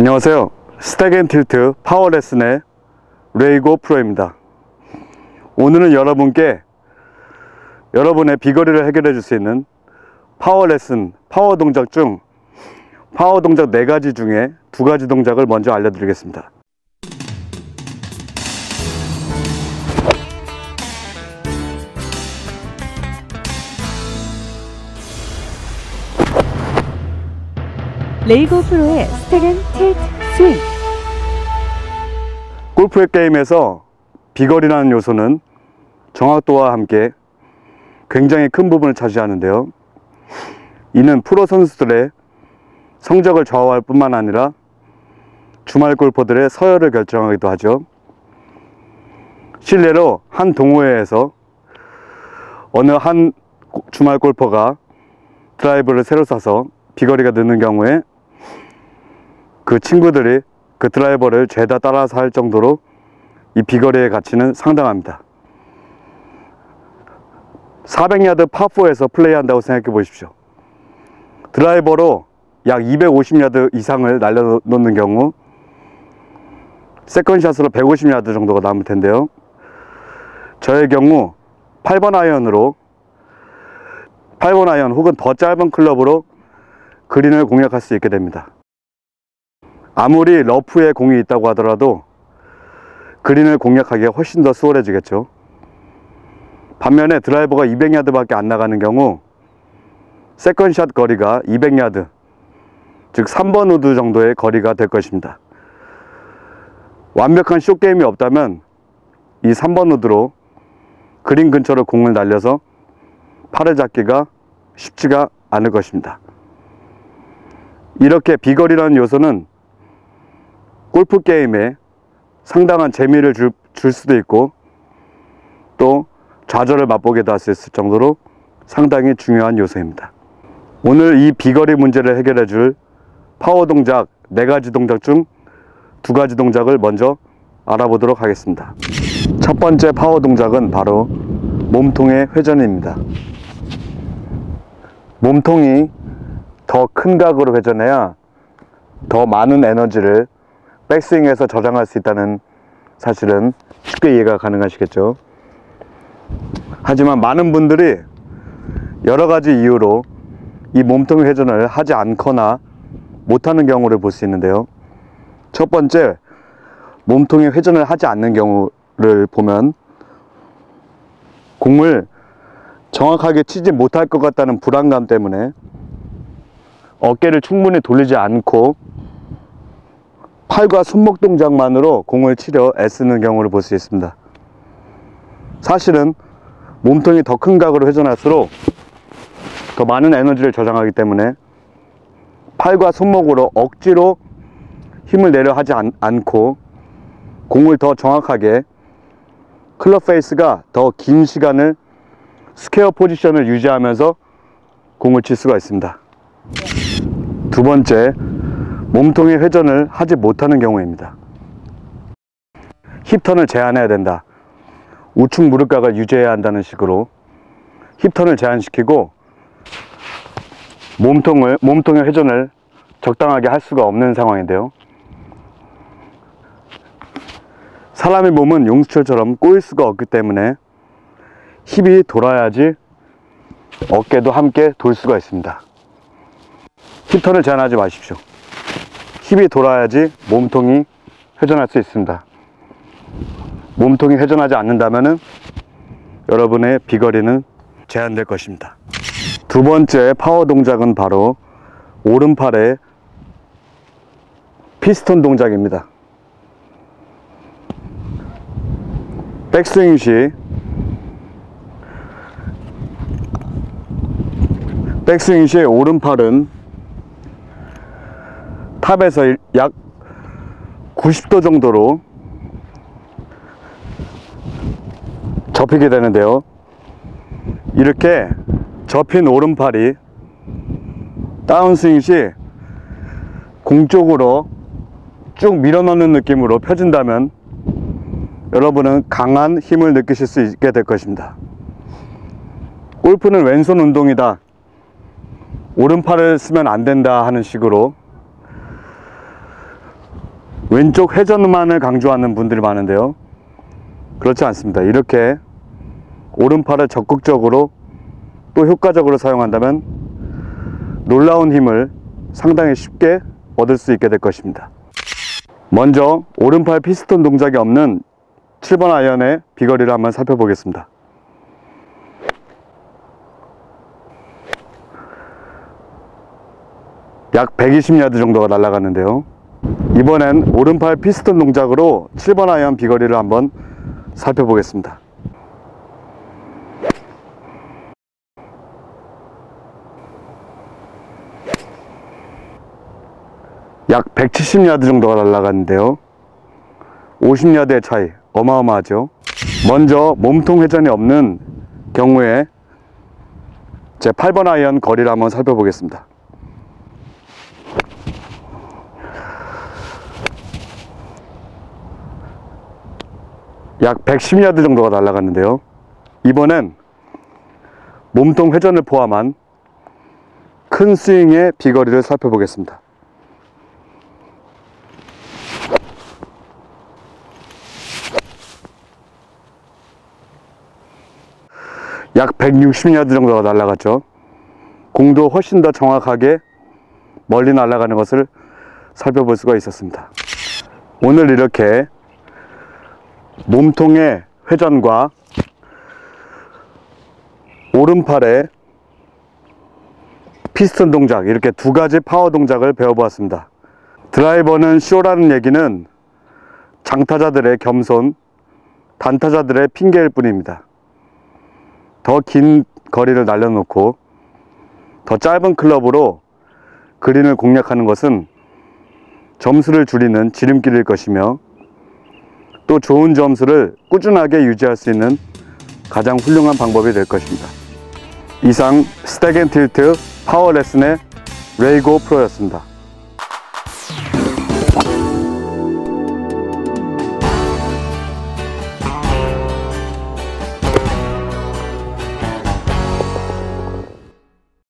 안녕하세요. 스택앤틸트 파워레슨의 레이고 프로입니다. 오늘은 여러분께 여러분의 비거리를 해결해 줄 수 있는 파워레슨, 파워 동작 중 파워 동작 네 가지 중에 두 가지 동작을 먼저 알려드리겠습니다. 레이고 프로의 스택앤 틸트 스윙 골프의 게임에서 비거리라는 요소는 정확도와 함께 굉장히 큰 부분을 차지하는데요. 이는 프로 선수들의 성적을 좌우할 뿐만 아니라 주말 골퍼들의 서열을 결정하기도 하죠. 실례로 한 동호회에서 어느 한 고- 주말 골퍼가 드라이버를 새로 사서 비거리가 늦는 경우에 그 친구들이 그 드라이버를 죄다 따라서 할 정도로 이 비거리의 가치는 상당합니다. 400야드 파4에서 플레이한다고 생각해 보십시오. 드라이버로 약 250야드 이상을 날려놓는 경우 세컨샷으로 150야드 정도가 남을 텐데요. 저의 경우 8번 아이언으로 8번 아이언 혹은 더 짧은 클럽으로 그린을 공략할 수 있게 됩니다. 아무리 러프에 공이 있다고 하더라도 그린을 공략하기가 훨씬 더 수월해지겠죠. 반면에 드라이버가 200야드 밖에 안 나가는 경우 세컨샷 거리가 200야드, 즉 3번 우드 정도의 거리가 될 것입니다. 완벽한 숏게임이 없다면 이 3번 우드로 그린 근처로 공을 날려서 팔을 잡기가 쉽지가 않을 것입니다. 이렇게 비거리라는 요소는 골프 게임에 상당한 재미를 줄, 줄 수도 있고 또 좌절을 맛보게도 할 수 있을 정도로 상당히 중요한 요소입니다. 오늘 이 비거리 문제를 해결해 줄 파워 동작 네 가지 동작 중 두 가지 동작을 먼저 알아보도록 하겠습니다. 첫 번째 파워 동작은 바로 몸통의 회전입니다. 몸통이 더 큰 각으로 회전해야 더 많은 에너지를 백스윙에서 저장할 수 있다는 사실은 쉽게 이해가 가능하시겠죠. 하지만 많은 분들이 여러 가지 이유로 이 몸통 회전을 하지 않거나 못하는 경우를 볼 수 있는데요. 첫 번째, 몸통이 회전을 하지 않는 경우를 보면 공을 정확하게 치지 못할 것 같다는 불안감 때문에 어깨를 충분히 돌리지 않고 팔과 손목 동작만으로 공을 치려 애쓰는 경우를 볼 수 있습니다. 사실은 몸통이 더 큰 각으로 회전할수록 더 많은 에너지를 저장하기 때문에 팔과 손목으로 억지로 힘을 내려 하지 않, 않고 공을 더 정확하게 클럽 페이스가 더 긴 시간을 스퀘어 포지션을 유지하면서 공을 칠 수가 있습니다. 두 번째, 몸통의 회전을 하지 못하는 경우입니다. 힙턴을 제한해야 된다. 우측 무릎각을 유지해야 한다는 식으로 힙턴을 제한시키고 몸통을 몸통의 회전을 적당하게 할 수가 없는 상황인데요. 사람의 몸은 용수철처럼 꼬일 수가 없기 때문에 힙이 돌아야지 어깨도 함께 돌 수가 있습니다. 힙턴을 제한하지 마십시오. 힙이 돌아야지 몸통이 회전할 수 있습니다. 몸통이 회전하지 않는다면 여러분의 비거리는 제한될 것입니다. 두 번째 파워 동작은 바로 오른팔의 피스톤 동작입니다. 백스윙 시 백스윙 시 오른팔은 탑에서 약 90도 정도로 접히게 되는데요. 이렇게 접힌 오른팔이 다운스윙 시 공쪽으로 쭉 밀어넣는 느낌으로 펴진다면 여러분은 강한 힘을 느끼실 수 있게 될 것입니다. 골프는 왼손 운동이다. 오른팔을 쓰면 안 된다 하는 식으로 왼쪽 회전만을 강조하는 분들이 많은데요. 그렇지 않습니다. 이렇게 오른팔을 적극적으로 또 효과적으로 사용한다면 놀라운 힘을 상당히 쉽게 얻을 수 있게 될 것입니다. 먼저 오른팔 피스톤 동작이 없는 7번 아이언의 비거리를 한번 살펴보겠습니다. 약 120야드 정도가 날아갔는데요. 이번엔 오른팔 피스톤 동작으로 7번 아이언 비거리를 한번 살펴보겠습니다. 약 170야드 정도가 날아갔는데요. 50야드의 차이 어마어마하죠. 먼저 몸통 회전이 없는 경우에 제 8번 아이언 거리를 한번 살펴보겠습니다. 약 110야드 정도가 날아갔는데요. 이번엔 몸통 회전을 포함한 큰 스윙의 비거리를 살펴보겠습니다. 약 160야드 정도가 날아갔죠. 공도 훨씬 더 정확하게 멀리 날아가는 것을 살펴볼 수가 있었습니다. 오늘 이렇게 몸통의 회전과 오른팔의 피스톤 동작 이렇게 두 가지 파워 동작을 배워보았습니다. 드라이버는 쇼라는 얘기는 장타자들의 겸손, 단타자들의 핑계일 뿐입니다. 더 긴 거리를 날려놓고 더 짧은 클럽으로 그린을 공략하는 것은 점수를 줄이는 지름길일 것이며 또 좋은 점수를 꾸준하게 유지할 수 있는 가장 훌륭한 방법이 될 것입니다. 이상 스택앤틸트 파워 레슨의 레이고 프로였습니다.